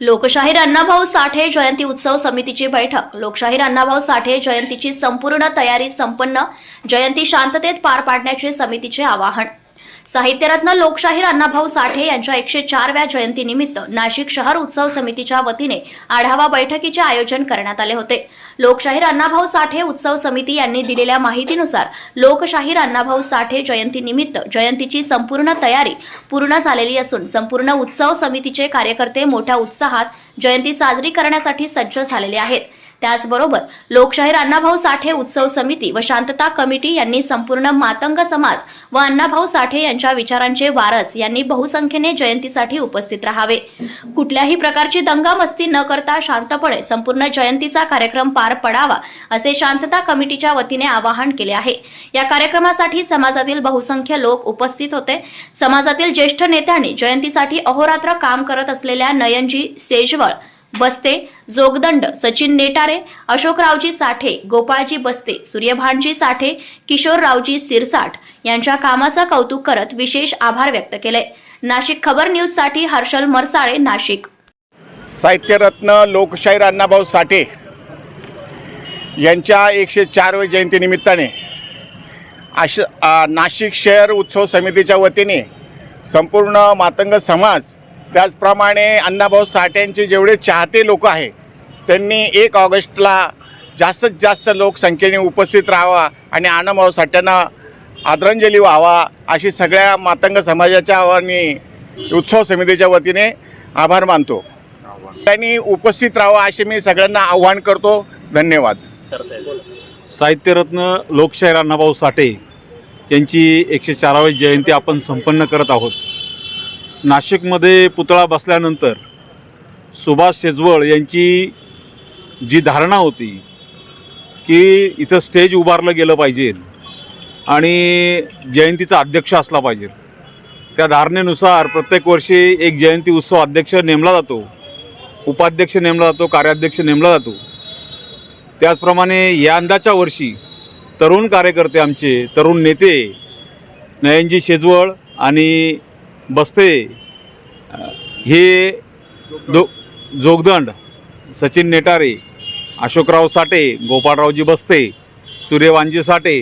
लोकशाहीर अण्णाभाऊ साठे जयंती उत्सव समितीची बैठक. लोकशाहीर अण्णाभाऊ साठे जयंतीची संपूर्ण तयारी संपन्न. जयंती शांततेत पार पाडण्याचे समितीचे आवाहन. साहित्यरत्न लोकशाहीर अण्णाभाऊ साठे यांच्या एकशे चारव्या जयंतीनिमित्त नाशिक शहर उत्सव समितीच्या वतीने आढावा बैठकीचे आयोजन करण्यात आले होते. लोकशाहीर अण्णाभाऊ साठे उत्सव समिती यांनी दिलेल्या माहितीनुसार लोकशाहीर अण्णाभाऊ साठे जयंतीनिमित्त जयंतीची संपूर्ण तयारी पूर्ण झालेली असून संपूर्ण उत्सव समितीचे कार्यकर्ते मोठ्या उत्साहात जयंती साजरी करण्यासाठी सज्ज झालेले आहेत. त्याचबरोबर लोकशाहीर अण्णाभाऊ साठे उत्सव समिती व शांतता कमिटी यांनी संपूर्ण मातंग समाज व अण्णाभाऊ साठे यांच्या विचारांचे वारस यांनी बहुसंख्येने जयंतीसाठी उपस्थित राहावे. कुठल्याही प्रकारची दंगामस्ती न करता शांतपणे संपूर्ण जयंतीचा कार्यक्रम पार पडावा असे शांतता कमिटीच्या वतीने आवाहन केले आहे. या कार्यक्रमासाठी समाजातील बहुसंख्य लोक उपस्थित होते. समाजातील ज्येष्ठ नेत्यांनी जयंतीसाठी अहोरात्र काम करत असलेल्या नयनजी सेजवळ बस्ते जोगदंड सचिन नेटारे अशोकरावजी साठे गोपाळजी बस्ते सूर्यभानजी साठे किशोररावजी सिरसाट यांच्या कामाचं कौतुक करत विशेष आभार व्यक्त केले. नाशिक खबर न्यूजसाठी हर्षल मरसाळे नाशिक. साहित्यरत्न लोकशाहीर अण्णाभाऊ साठे यांच्या एकशे चारव्या जयंतीनिमित्ताने आश नाशिक शहर उत्सव समितीच्या वतीने संपूर्ण मातंग समाज त्याचप्रमाणे अण्णाभाऊ साठ्यांचे जेवढे चाहते लोक आहे त्यांनी एक ऑगस्टला जास्तीत जास्त लोकसंख्येने उपस्थित राहावा आणि अण्णाभाऊ साठ्यांना आदरांजली व्हावा अशी सगळ्या मातंग समाजाच्या आव्हानी उत्सव समितीच्या वतीने आभार मानतो. त्यांनी उपस्थित राहावं असे मी सगळ्यांना आव्हान करतो. धन्यवाद. साहित्यरत्न लोकशाहीर अण्णाभाऊ साठे यांची एकशे चारावी जयंती आपण संपन्न करत आहोत. नाशिकमध्ये पुतळा बसल्यानंतर सुभाष शेजवळ यांची जी धारणा होती की इथं स्टेज उभारलं गेलं पाहिजे आणि जयंतीचा अध्यक्ष असला पाहिजे त्या धारणेनुसार प्रत्येक वर्षी एक जयंती उत्सव अध्यक्ष नेमला जातो उपाध्यक्ष नेमला जातो कार्याध्यक्ष नेमला जातो. त्याचप्रमाणे यंदाच्या वर्षी तरुण कार्यकर्ते आमचे तरुण नेते नयनजी शेजवळ आणि बस्ते. हे दो जोगदंड सचिन नेटारे अशोकराव साठे गोपाळरावजी बस्ते सूर्यवांजी साठे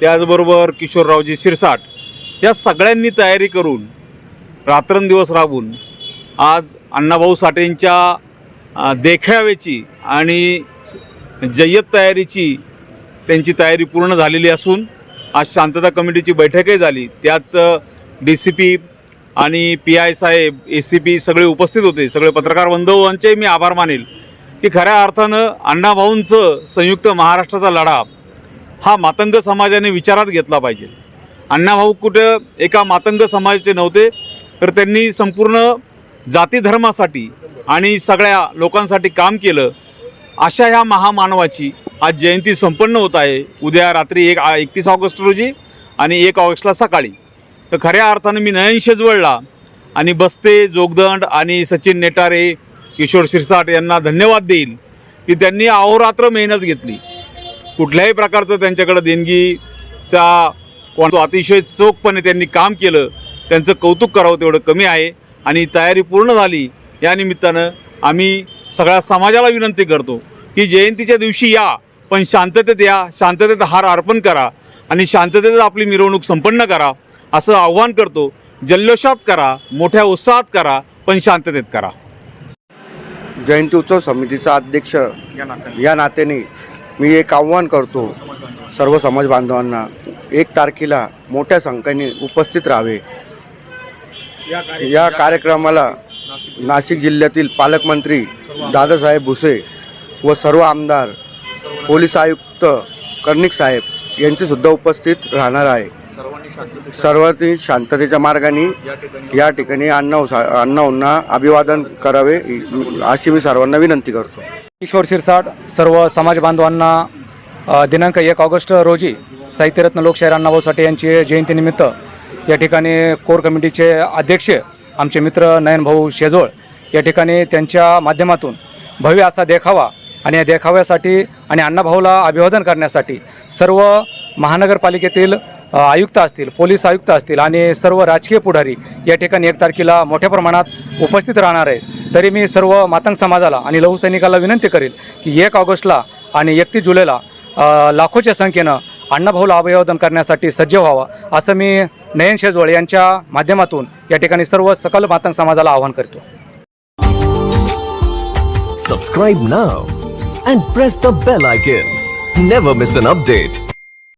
त्याचबरोबर किशोररावजी शिरसाट या सगळ्यांनी तयारी करून रात्रंदिवस राबून आज अण्णाभाऊ साठेंच्या देखाव्याची आणि जय्यत तयारीची त्यांची तयारी पूर्ण झालेली असून आज शांतता कमिटीची बैठकही झाली. त्यात डी सी पी आणि पी आय साहेब ए सी पी सगळे उपस्थित होते सगळे पत्रकार बंधूंचे मी आभार मानेल की खऱ्या अर्थानं अण्णाभाऊंचं संयुक्त महाराष्ट्राचा लढा हा मातंग समाजाने विचारात घेतला पाहिजे. अण्णाभाऊ कुठं एका मातंग समाजाचे नव्हते तर त्यांनी संपूर्ण जाती धर्मासाठी आणि सगळ्या लोकांसाठी काम केलं. अशा ह्या महामानवाची आज जयंती संपन्न होत आहे. उद्या रात्री एक एकतीस ऑगस्ट रोजी आणि एक ऑगस्टला सकाळी. तर खऱ्या अर्थानं मी नयन शेजवळला आणि बस्ते जोगदंड आणि सचिन नेटारे किशोर शिरसाट यांना धन्यवाद देईल की त्यांनी अहोरात्र मेहनत घेतली. कुठल्याही प्रकारचं त्यांच्याकडं देणगीचा कोण अतिशय चोखपणे त्यांनी काम केलं त्यांचं कौतुक करावं तेवढं कमी आहे. आणि तयारी पूर्ण झाली या निमित्तानं आम्ही सगळ्या समाजाला विनंती करतो की जयंतीच्या दिवशी या पण शांततेत या शांततेत हार अर्पण करा आणि शांततेत आपली मिरवणूक संपन्न करा. असं आव्हान करतो जल्लोषात करा मोठ्या उत्साहात करा पण शांततेत करा. जयंती उत्सव समितीचा अध्यक्ष या नात्याने. मी एक आव्हान करतो सर्व समाज बांधवांना एक तारखेला मोठ्या संख्येने उपस्थित राहावे. या कार्यक्रमाला नाशिक जिल्ह्यातील पालकमंत्री दादासाहेब भुसे व सर्व आमदार पोलीस आयुक्त कर्णिक साहेब यांचे सुद्धा उपस्थित राहणार आहे. सर्वांनी शांततेच्या मार्गाने या ठिकाणी अण्णा अण्णांना अभिवादन करावे अशी मी सर्वांना विनंती करतो. किशोर शिरसाट सर्व समाज बांधवांना दिनांक एक ऑगस्ट रोजी साहित्यरत्न लोकशाहीर अण्णाभाऊ साठे यांची जयंतीनिमित्त या ठिकाणी कोर कमिटीचे अध्यक्ष आमचे मित्र नयनभाऊ शेजोळ या ठिकाणी त्यांच्या माध्यमातून भव्य असा देखावा आणि या देखाव्यासाठी आणि अण्णाभाऊला अभिवादन करण्यासाठी सर्व महानगरपालिकेतील आयुक्त असतील पोलीस आयुक्त असतील आणि सर्व राजकीय पुढारी या ठिकाणी एक तारखेला मोठ्या प्रमाणात उपस्थित राहणार आहेत. तरी मी सर्व मातंग समाजाला आणि लहू सैनिकाला विनंती करेल की एक ऑगस्टला आणि एकतीस जुलैला लाखोच्या संख्येनं अण्णाभाऊला अभिवादन करण्यासाठी सज्ज व्हावा असं मी नयन शेजवळ यांच्या माध्यमातून या ठिकाणी सर्व सकल मातंग समाजाला आवाहन करतो. Subscribe now and press the bell icon never miss an update